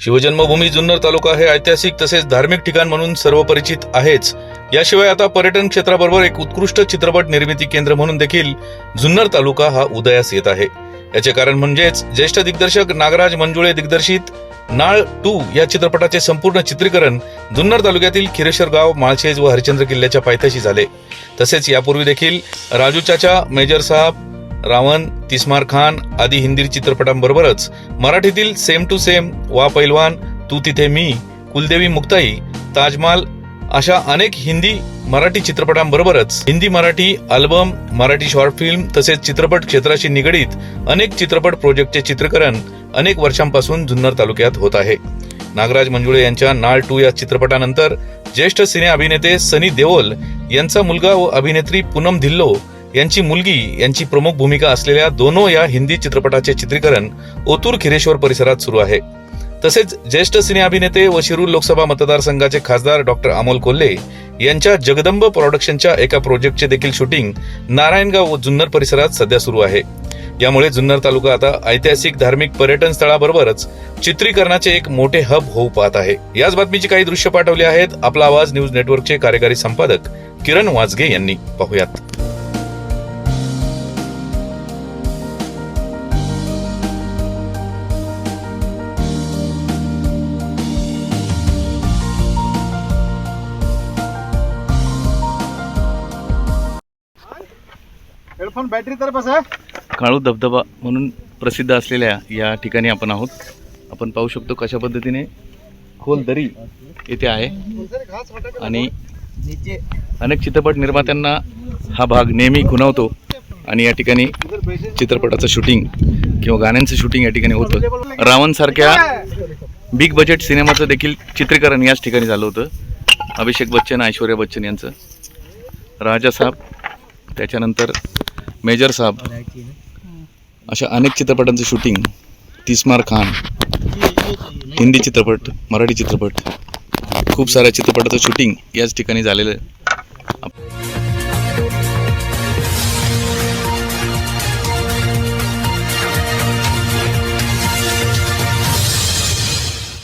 शिवजन्मभूमी जुन्नर तालुका हे ऐतिहासिक तसेच धार्मिक ठिकाण म्हणून सर्व परिचित आहेच. याशिवाय आता पर्यटन क्षेत्राबरोबर एक उत्कृष्ट चित्रपट निर्मिती केंद्र म्हणून देखील जुन्नर तालुका हा उदयास येत आहे. याचे कारण म्हणजेच ज्येष्ठ दिग्दर्शक नागराज मंजुळे दिग्दर्शित नाळ टू या चित्रपटाचे संपूर्ण चित्रीकरण जुन्नर तालुक्यातील खिरेश्वर गाव माळशेज व हरिचंद्र किल्ल्याच्या पायथ्याशी झाले. तसेच यापूर्वी देखील राजू चाचा मेजर साहब रावण तिस्मार खान आदी हिंदी चित्रपटांबरोबरच मराठीतील सेम टू सेम वा पैलवान तू तिथे मी कुलदेवी मुक्ताई ताजमहाल अशा अनेक Hindi Marathi चित्रपटांबरोबरच Hindi Marathi album Marathi short film तसेच चित्रपट क्षेत्राशी निगडीत अनेक चित्रपट प्रोजेक्टचे चित्रीकरण अनेक वर्षांपासून जुन्नर तालुक्यात होत आहे. नागराज मंजुळे यांच्या नाळ टू या चित्रपटानंतर ज्येष्ठ सिने अभिनेते सनी देओल यांचा मुलगा व अभिनेत्री पूनम धिल्लो यांची मुलगी यांची प्रमुख भूमिका असलेल्या दोनो या हिंदी चित्रपटाचे चित्रीकरण ओतूर खिरेश्वर परिसरात सुरू आहे. तसेच ज्येष्ठ सिने अभिनेते व शिरूर लोकसभा मतदारसंघाचे खासदार डॉक्टर अमोल कोल्हे यांच्या जगदंब प्रॉडक्शनच्या एका प्रोजेक्टचे देखील शूटिंग नारायणगाव व जुन्नर परिसरात सध्या सुरू आहे. यामुळे जुन्नर तालुका आता ऐतिहासिक धार्मिक पर्यटन स्थळाबरोबरच चित्रीकरणाचे एक मोठे हब होऊ पाहत आहे. याच बातमीची काही दृश्य पाठवली आहेत. आपला आवाज न्यूज नेटवर्कचे कार्यकारी संपादक किरण वाजगे यांनी. पाहुयात. हेडफोन बॅटरी तर बस. आहे काळू धबधबा म्हणून प्रसिद्ध असलेल्या या ठिकाणी आपण आहोत. आपण पाहू शकतो कशा पद्धतीने खोल दरी येथे आहे. आणि अनेक चित्रपट निर्मात्यांना हा भाग नेहमी खुणावतो आणि या ठिकाणी चित्रपटाचं शूटिंग किंवा गाण्यांचं शूटिंग या ठिकाणी होतं. रावणसारख्या बिग बजेट सिनेमाचं देखील चित्रीकरण याच ठिकाणी झालं होतं. अभिषेक बच्चन ऐश्वर्या बच्चन यांचं. राजा साहेब त्याच्यानंतर मेजर साहब. अशा अनेक चित्रपटांचं शूटिंग. तिस्मार खान. हिंदी चित्रपट मराठी चित्रपट. खूप साऱ्या चित्रपटाचं शूटिंग याच ठिकाणी झालेलं आहे.